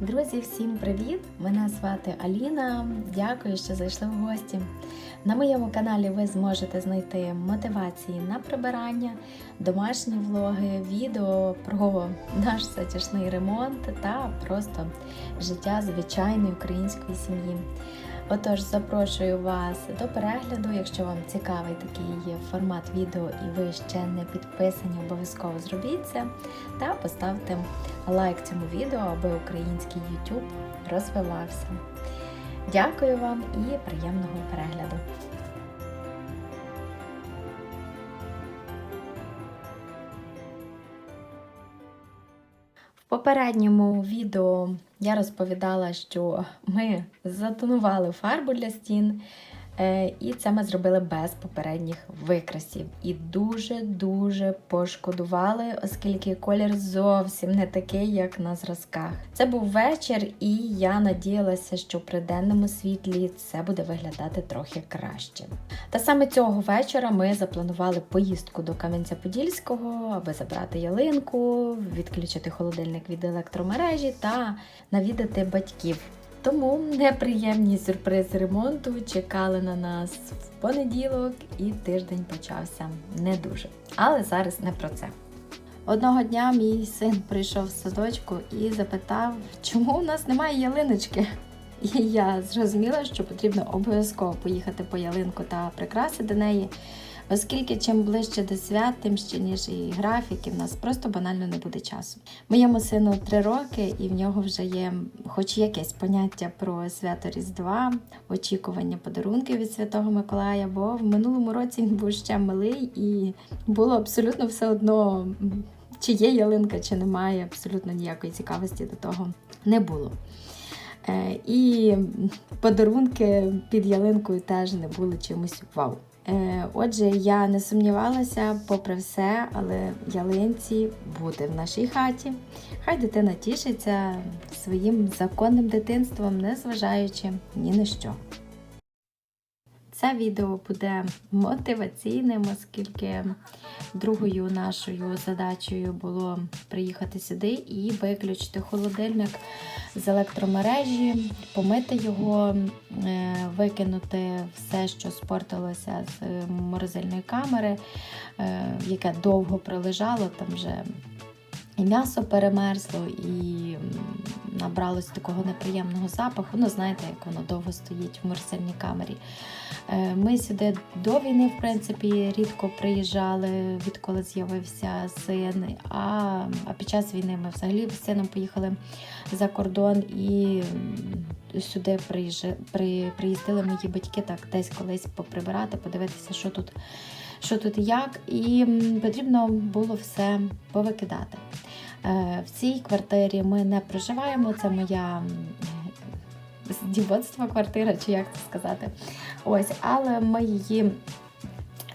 Друзі, всім привіт! Мене звати Аліна. Дякую, що зайшли в гості. На моєму каналі ви зможете знайти мотивації на прибирання, домашні влоги, відео про наш затяжний ремонт та просто життя звичайної української сім'ї. Отож, запрошую вас до перегляду. Якщо вам цікавий такий формат відео і ви ще не підписані, обов'язково зробіть це та поставте лайк цьому відео, аби український YouTube розвивався. Дякую вам і приємного перегляду! Попередньому відео я розповідала, що ми затонували фарбу для стін, і це ми зробили без попередніх викрасів. І дуже-дуже пошкодували, оскільки колір зовсім не такий, як на зразках. Це був вечір, і я надіялася, що при денному світлі це буде виглядати трохи краще. Та саме цього вечора ми запланували поїздку до Кам'янця-Подільського, аби забрати ялинку, відключити холодильник від електромережі та навідати батьків. Тому неприємні сюрпризи ремонту чекали на нас в понеділок, і тиждень почався не дуже. Але зараз не про це. Одного дня мій син прийшов з садочку і запитав, чому у нас немає ялиночки. І я зрозуміла, що потрібно обов'язково поїхати по ялинку та прикраси до неї, оскільки чим ближче до свят, тим ще ніж і графіки, в нас просто банально не буде часу. Моєму сину три роки, і в нього вже є хоч якесь поняття про свято Різдва, очікування подарунків від Святого Миколая, бо в минулому році він був ще малий і було абсолютно все одно, чи є ялинка, чи немає, абсолютно ніякої цікавості до того не було. Е, І подарунки під ялинкою теж не були чимось вау. Е, Отже, я не сумнівалася, попри все, але ялинці буде в нашій хаті. Хай дитина тішиться своїм законним дитинством, незважаючи ні на що. Це відео буде мотиваційним, оскільки другою нашою задачею було приїхати сюди і виключити холодильник з електромережі, помити його, е, викинути все, що спортилося з морозильної камери, е, яке довго пролежало, там вже і м'ясо перемерзло, і набралось такого неприємного запаху. Ну, знаєте, як воно довго стоїть в морозильній камері. Е, Ми сюди до війни, в принципі, рідко приїжджали, відколи з'явився син. А, а під час війни ми взагалі з сином поїхали за кордон і сюди при, приїздили мої батьки так десь колись поприбирати, подивитися, що тут. Що тут і як, і потрібно було все повикидати. Е, В цій квартирі ми не проживаємо, це моя дівоцтва квартира, чи як це сказати. Ось, але ми її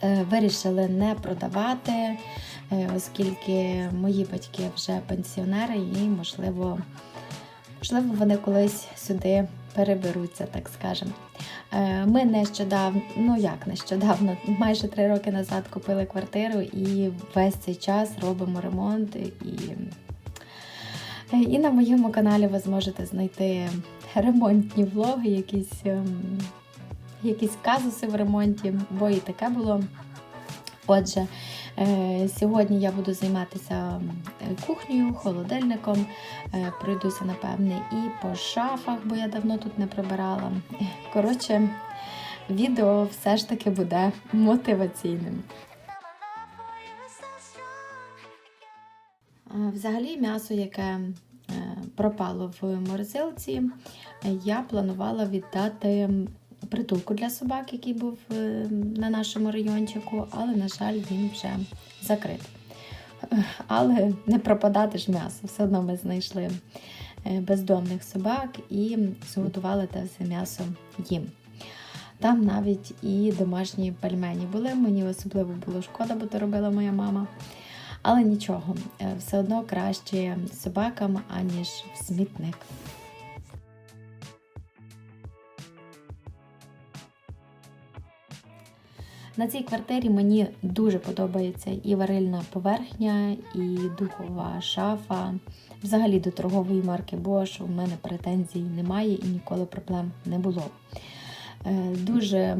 е, вирішили не продавати, е, оскільки мої батьки вже пенсіонери, і, можливо, можливо, вони колись сюди переберуться, так скажемо. Е, Ми нещодавно, ну як нещодавно, майже три роки назад купили квартиру і весь цей час робимо ремонт. І, і на моєму каналі ви зможете знайти ремонтні влоги, якісь, ем, якісь казуси в ремонті, бо і таке було. Отже, е, сьогодні я буду займатися кухнею, холодильником, е, пройдуся, напевне, і по шафах, бо я давно тут не прибирала. Коротше, відео все ж таки буде мотиваційним. Е, Взагалі, м'ясо, яке пропало в морозилці, я планувала віддати притулку для собак, який був е, на нашому райончику, але, на жаль, він вже закритий. Але не пропадати ж м'ясо. Все одно ми знайшли бездомних собак і зготували те все м'ясо їм. Там навіть і домашні пельмені були. Мені особливо було шкода, бо то робила моя мама. Але нічого, все одно краще собакам, аніж в смітник. На цій квартирі мені дуже подобається і варильна поверхня, і духова шафа. Взагалі до торгової марки Bosch у мене претензій немає і ніколи проблем не було. Е, Дуже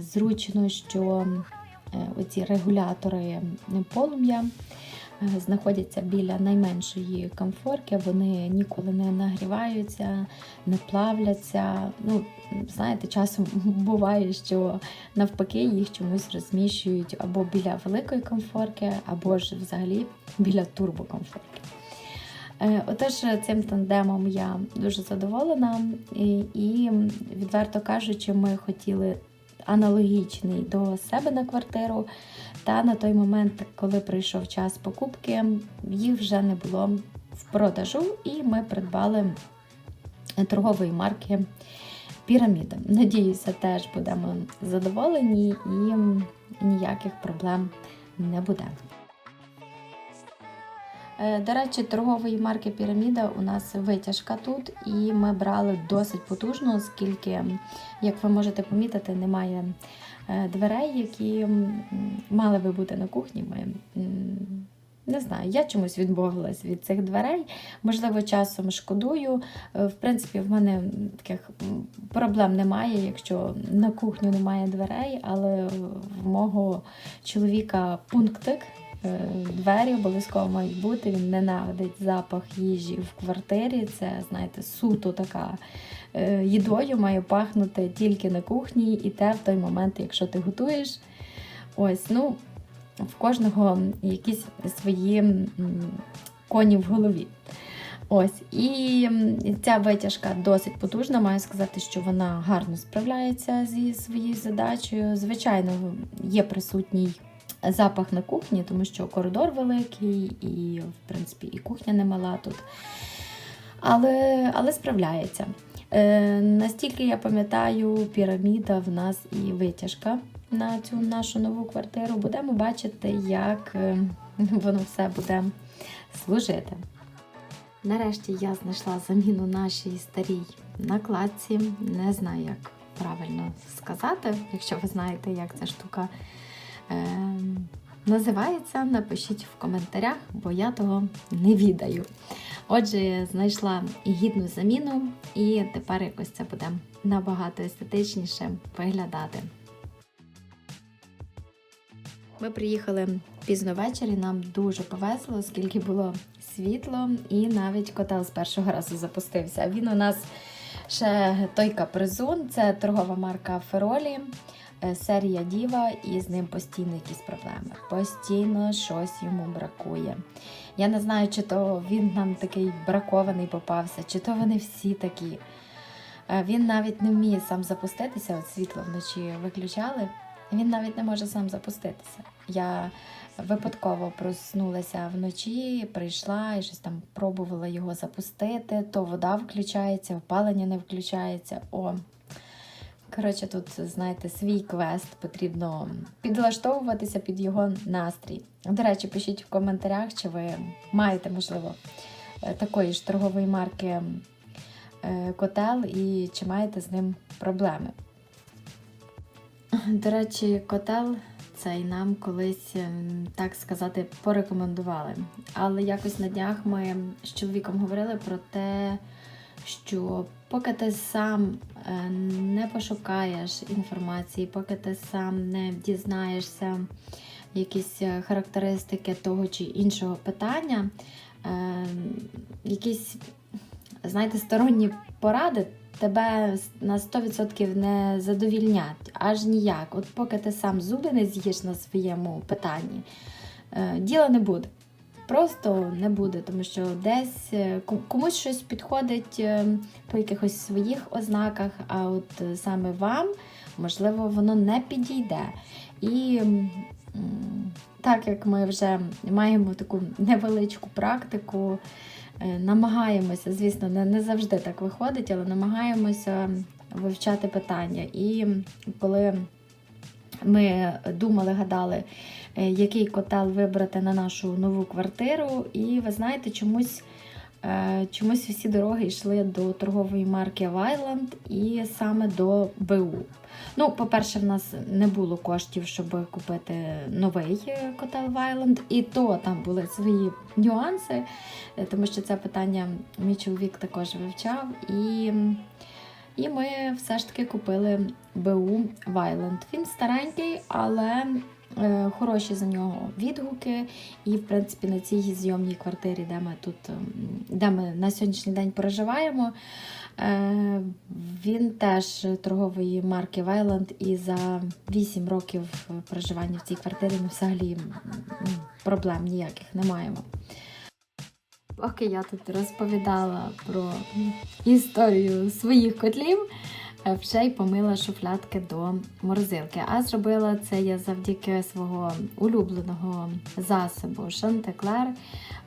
зручно, що е, оці регулятори полум'я знаходяться біля найменшої комфорки, вони ніколи не нагріваються, не плавляться. Ну, знаєте, часом буває, що навпаки їх чомусь розміщують або біля великої комфорки, або ж взагалі біля турбокомфорки. Е, Отож, цим тандемом я дуже задоволена, і, і відверто кажучи, ми хотіли аналогічний до себе на квартиру. Та на той момент, коли прийшов час покупки, їх вже не було в продажу, і ми придбали торгової марки Піраміда. Надіюся, теж будемо задоволені і ніяких проблем не буде. Е, До речі, торгової марки Піраміда у нас витяжка тут, і ми брали досить потужно, оскільки, як ви можете помітити, немає дверей, які мали би бути на кухні. Ми не знаю, я чомусь відмовилась від цих дверей. Можливо, часом шкодую. Е, В принципі, в мене таких проблем немає, якщо на кухню немає дверей, але в мого чоловіка пунктик. Е, Двері обов'язково мають бути. Він ненавидить запах їжі в квартирі. Це, знаєте, суто така е, їдою має пахнути тільки на кухні, і те в той момент, якщо ти готуєш. Ось, ну, в кожного якісь свої коні в голові. Ось, і ця витяжка досить потужна. Маю сказати, що вона гарно справляється зі своєю задачею. Звичайно, є присутній запах на кухні, тому що коридор великий, і, в принципі, і кухня немала тут. Але, але справляється. Е, настільки я пам'ятаю, піраміда в нас і витяжка на цю нашу нову квартиру. Будемо бачити, як е, воно все буде служити. Нарешті я знайшла заміну нашій старій накладці. Не знаю, як правильно сказати. Якщо ви знаєте, як ця штука називається, напишіть в коментарях, бо я того не відаю. Отже, знайшла гідну заміну, і тепер якось це буде набагато естетичніше виглядати. Ми приїхали пізно ввечері, нам дуже повезло, оскільки було світло, і навіть котел з першого разу запустився. Він у нас ще той капризун, це торгова марка Феролі, серія Діва, і з ним постійно якісь проблеми. Постійно щось йому бракує. Я не знаю, чи то він нам такий бракований попався, чи то вони всі такі. Е, Він навіть не вміє сам запуститися, от світло вночі виключали. Він навіть не може сам запуститися. Я випадково проснулася вночі, прийшла і щось там пробувала його запустити, то вода включається, опалення не включається. О, коротше, тут, знаєте, свій квест потрібно підлаштовуватися під його настрій. До речі, пишіть в коментарях, чи ви маєте, можливо, е, такої ж торгової марки е, котел і чи маєте з ним проблеми. До речі, котел цей нам колись, ем, так сказати, порекомендували. Але якось на днях ми з чоловіком говорили про те, що поки ти сам е, не пошукаєш інформації, поки ти сам не дізнаєшся якісь е, характеристики того чи іншого питання, е, якісь, знаєте, сторонні поради тебе на 100% не задовільнять, аж ніяк. От поки ти сам зуби не з'їш на своєму питанні, діла не буде. Просто не буде, тому що десь е, комусь щось підходить е, по якихось своїх ознаках, а от е, саме вам, можливо, воно не підійде. І так як ми вже маємо таку невеличку практику, намагаємося, звісно, не завжди так виходить, але намагаємося вивчати питання. І коли ми думали, гадали, е, який котел вибрати на нашу нову квартиру, і ви знаєте, чомусь е, чомусь всі дороги йшли до торгової марки Вайланд і саме до БУ. Ну, по-перше, в нас не було коштів, щоб купити новий е, котел Вайланд, і то там були свої нюанси, тому що це питання мій чоловік також вивчав. І, і ми все ж таки купили БУ Вайланд. Він старенький, але е, хороші за нього відгуки. І, в принципі, на цій зйомній квартирі, де ми тут, ем, де ми на сьогоднішній день проживаємо. Е, Він теж торгової марки Вайланд, і за 8 років проживання в цій квартирі ми взагалі проблем ніяких не маємо. Поки я тут розповідала про історію своїх котлів, вже й помила шуфлядки до морозилки. А зробила це я завдяки свого улюбленого засобу Шантеклер.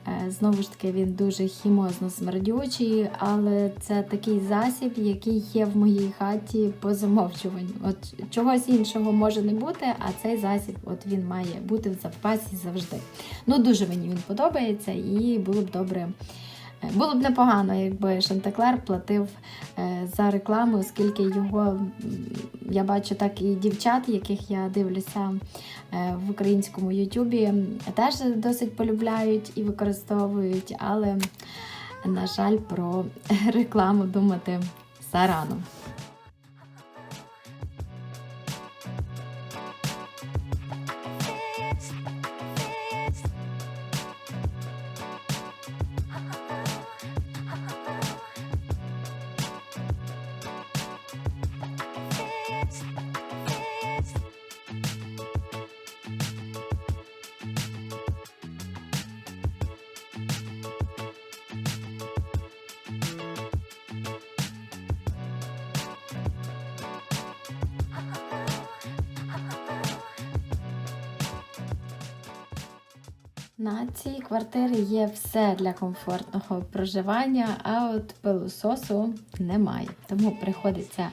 Е, Знову ж таки, він дуже хімозно смердючий, але це такий засіб, який є в моїй хаті по замовчуванню. От чогось іншого може не бути, а цей засіб от він має бути в запасі завжди. Ну, дуже мені він подобається, і було б добре. Було б непогано, якби Шантеклер платив е, за рекламу, оскільки його я бачу так і дівчат, яких я дивлюся е, в українському Ютубі, теж досить полюбляють і використовують, але, на жаль, про рекламу думати зарано. На цій квартирі є все для комфортного проживання, а от пилососу немає. Тому приходиться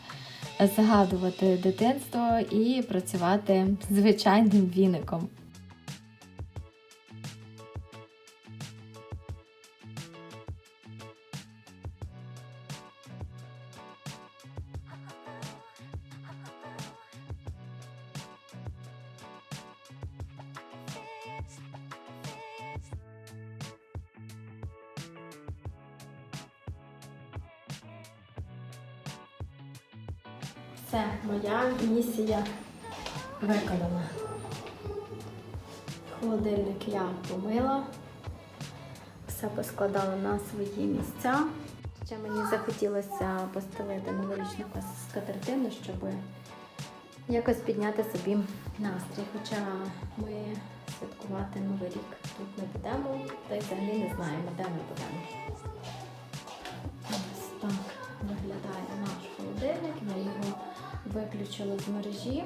згадувати дитинство і працювати звичайним віником. Все, моя місія виконана. Холодильник я помила, все поскладала на свої місця. Ще мені захотілося постелити новорічну скатертину, щоб якось підняти собі настрій. Хоча ми святкувати Новий рік тут не будемо, та й взагалі не знаємо, де ми будемо. Виключила з мережі.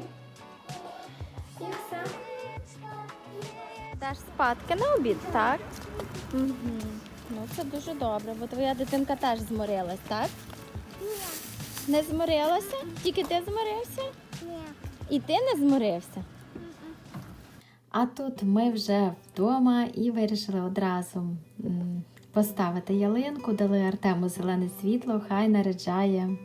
І все. Даш спадки на обід, так? Угу. Ну це дуже добре, бо твоя дитинка теж зморилась, так? Не зморилася? Тільки ти зморився? Ні. І ти не зморився? А тут ми вже вдома і вирішили одразу поставити ялинку, дали Артему зелене світло, хай наряджає,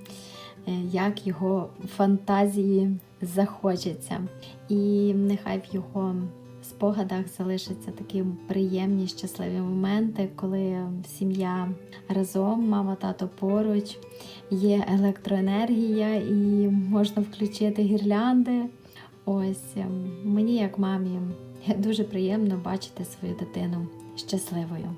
як його фантазії захочеться. І нехай в його спогадах залишаться такі приємні, щасливі моменти, коли сім'я разом, мама, тато поруч, є електроенергія і можна включити гірлянди. Ось ем, мені, як мамі, дуже приємно бачити свою дитину щасливою.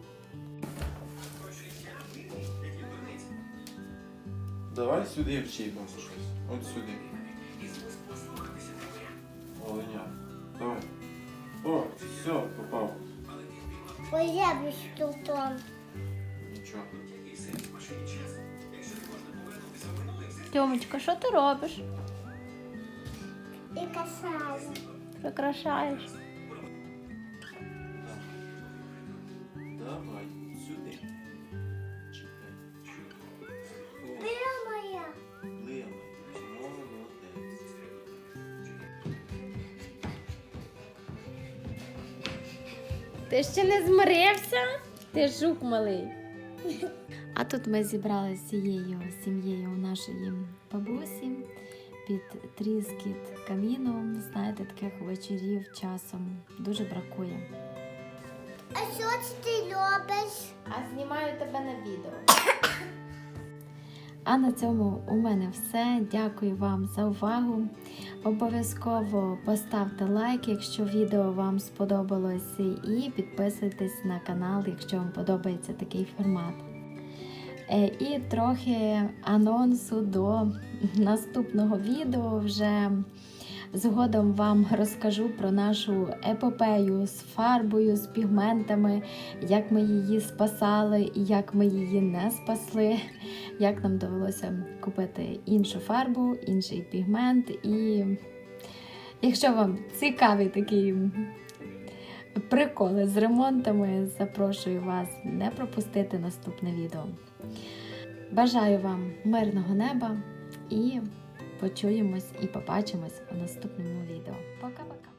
Давай сюди вчіпимо щось. От сюди. Оленя. Давай. О, все, попав. Ой, я би тут он. Нічого. Тьомочка, що ти робиш? І касаю. Прикрашаєш. Давай, Ти ще не змирився? Ти жук малий. А тут ми зібралися з цією сім'єю у нашої бабусі під тріскіт каміну. Знаєте, таких вечорів часом дуже бракує. А що ти любиш? А знімаю тебе на відео. А на цьому у мене все. Дякую вам за увагу. Обов'язково поставте лайк, якщо відео вам сподобалось, і підписуйтесь на канал, якщо вам подобається такий формат. Е, І трохи анонсу до наступного відео вже згодом вам розкажу про нашу епопею з фарбою, з пігментами, як ми її спасали і як ми її не спасли, як нам довелося купити іншу фарбу, інший пігмент. І якщо вам цікаві такі приколи з ремонтами, запрошую вас не пропустити наступне відео. Бажаю вам мирного неба і почуємось і побачимось у наступному відео. Пока-пока!